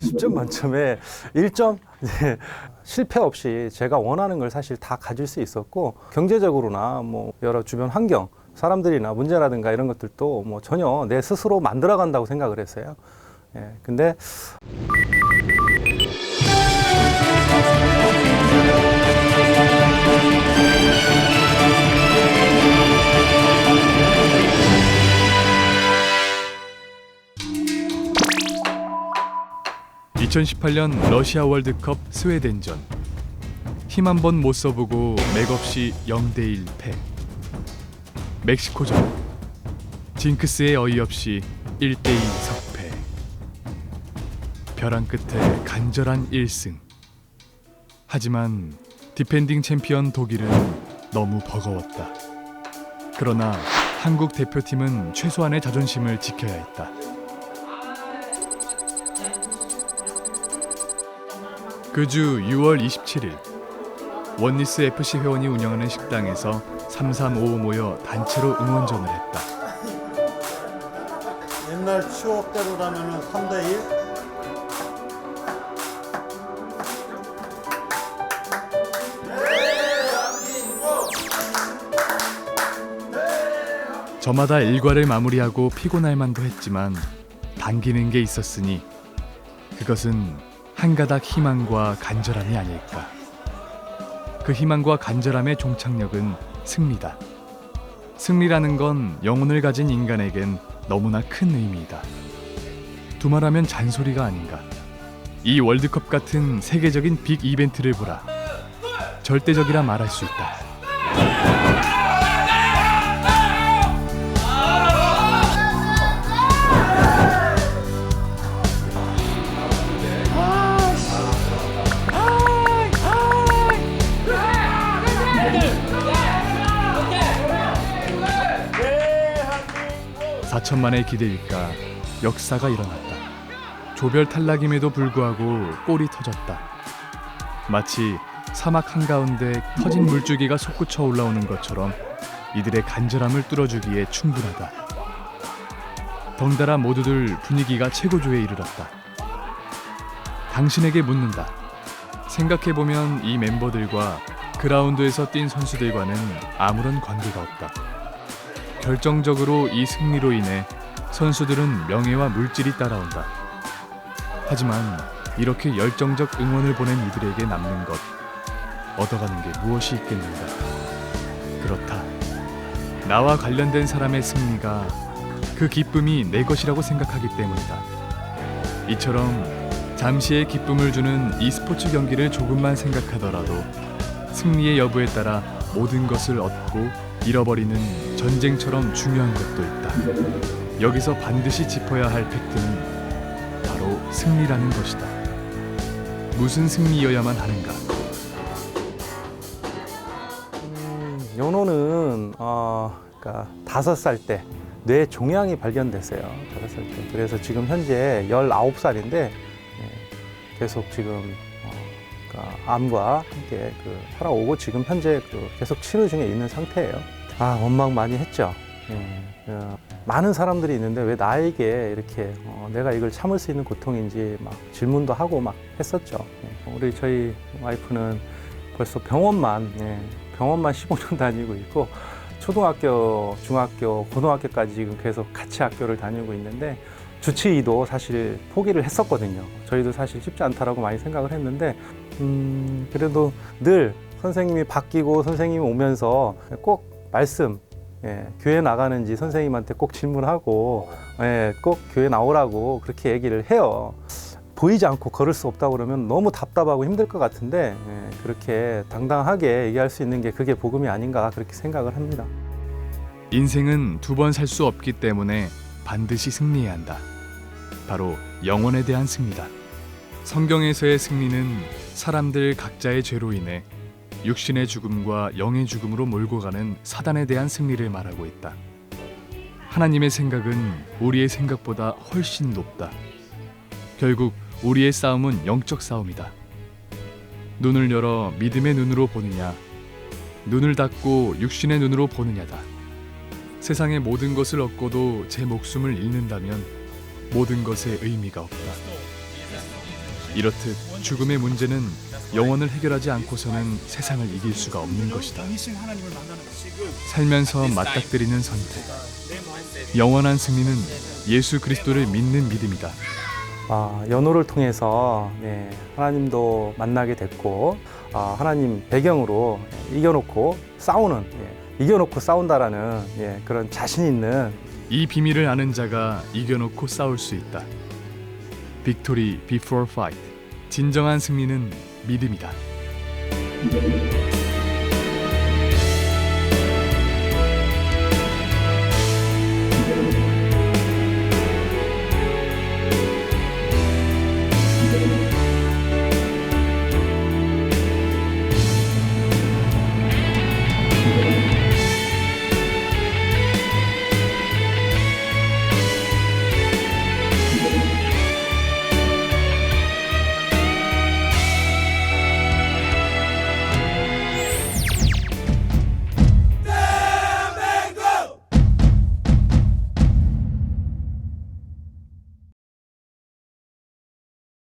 10점 만점에 1점? 네, 실패 없이 제가 원하는 걸 사실 다 가질 수 있었고 경제적으로나 뭐 여러 주변 환경 사람들이나 문제라든가 이런 것들도 뭐 전혀 내 스스로 만들어 간다고 생각을 했어요. 예, 근데 2018년 러시아 월드컵 스웨덴전. 힘 한 번 못 써보고 맥없이 0대1 패. 멕시코전. 징크스의 어이없이 1대2 석패. 벼랑 끝에 간절한 1승. 하지만 디펜딩 챔피언 독일은 너무 버거웠다. 그러나 한국 대표팀은 최소한의 자존심을 지켜야 했다 그 주 6월 27일 원리스 FC 회원이 운영하는 식당에서 335 모여 단체로 응원전을 했다. 옛날 추억대로라면 3대 1? 저마다 일과를 마무리하고 피곤할 만도 했지만 당기는 게 있었으니 그것은 한 가닥 희망과 간절함이 아닐까. 그 희망과 간절함의 종착역은 승리다. 승리라는 건 영혼을 가진 인간에겐 너무나 큰 의미이다. 두말하면 잔소리가 아닌가. 이 월드컵 같은 세계적인 빅 이벤트를 보라. 절대적이라 말할 수 있다. 사천만의 기대일까 역사가 일어났다. 조별 탈락임에도 불구하고 골이 터졌다. 마치 사막 한가운데 터진 물줄기가 솟구쳐 올라오는 것처럼 이들의 간절함을 뚫어주기에 충분하다. 덩달아 모두들 분위기가 최고조에 이르렀다. 당신에게 묻는다. 생각해보면 이 멤버들과 그라운드에서 뛴 선수들과는 아무런 관계가 없다. 결정적으로 이 승리로 인해 선수들은 명예와 물질이 따라온다. 하지만 이렇게 열정적 응원을 보낸 이들에게 남는 것, 얻어가는 게 무엇이 있겠는가? 그렇다. 나와 관련된 사람의 승리가 그 기쁨이 내 것이라고 생각하기 때문이다. 이처럼 잠시의 기쁨을 주는 이 스포츠 경기를 조금만 생각하더라도 승리의 여부에 따라 모든 것을 얻고 잃어버리는 전쟁처럼 중요한 것도 있다. 여기서 반드시 짚어야 할 팩트는 바로 승리라는 것이다. 무슨 승리여야만 하는가? 음, 연호는 어, 그러니까 다섯 살 때 뇌 종양이 발견됐어요. 다섯 살 때. 그래서 지금 현재 19살인데 계속 지금 어, 그러니까 암과 함께 그 살아오고 지금 현재 그 계속 치료 중에 있는 상태예요. 아 원망 많이 했죠. 예, 어, 많은 사람들이 있는데 왜 나에게 이렇게 어, 내가 이걸 참을 수 있는 고통인지 막 질문도 하고 막 했었죠. 예, 우리 저희 와이프는 벌써 병원만 예, 병원만 15년 다니고 있고 초등학교, 중학교, 고등학교까지 지금 계속 같이 학교를 다니고 있는데 주치의도 사실 포기를 했었거든요. 저희도 사실 쉽지 않다라고 많이 생각을 했는데 음, 그래도 늘 선생님이 바뀌고 선생님이 오면서 꼭 말씀 예, 교회 나가는지 선생님한테 꼭 질문하고 예, 꼭 교회 나오라고 그렇게 얘기를 해요. 보이지 않고 걸을 수 없다고 그러면 너무 답답하고 힘들 것 같은데 예, 그렇게 당당하게 얘기할 수 있는 게 그게 복음이 아닌가 그렇게 생각을 합니다. 인생은 두 번 살 수 없기 때문에 반드시 승리해야 한다. 바로 영혼에 대한 승리다. 성경에서의 승리는 사람들 각자의 죄로 인해 육신의 죽음과 영의 죽음으로 몰고 가는 사단에 대한 승리를 말하고 있다. 하나님의 생각은 우리의 생각보다 훨씬 높다. 결국 우리의 싸움은 영적 싸움이다. 눈을 열어 믿음의 눈으로 보느냐, 눈을 닫고 육신의 눈으로 보느냐다. 세상의 모든 것을 얻고도 제 목숨을 잃는다면 모든 것에 의미가 없다. 이렇듯 죽음의 문제는 영혼을 해결하지 않고서는 세상을 이길 수가 없는 것이다. 살면서 맞닥뜨리는 선택. 영원한 승리는 예수 그리스도를 믿는 믿음이다. 아, 연호를 통해서 네, 하나님도 만나게 됐고 아, 하나님 배경으로 이겨놓고 싸우는 예, 이겨놓고 싸운다라는 예, 그런 자신 있는 이 비밀을 아는 자가 이겨놓고 싸울 수 있다. 빅토리 before fight. 진정한 승리는 믿음이다.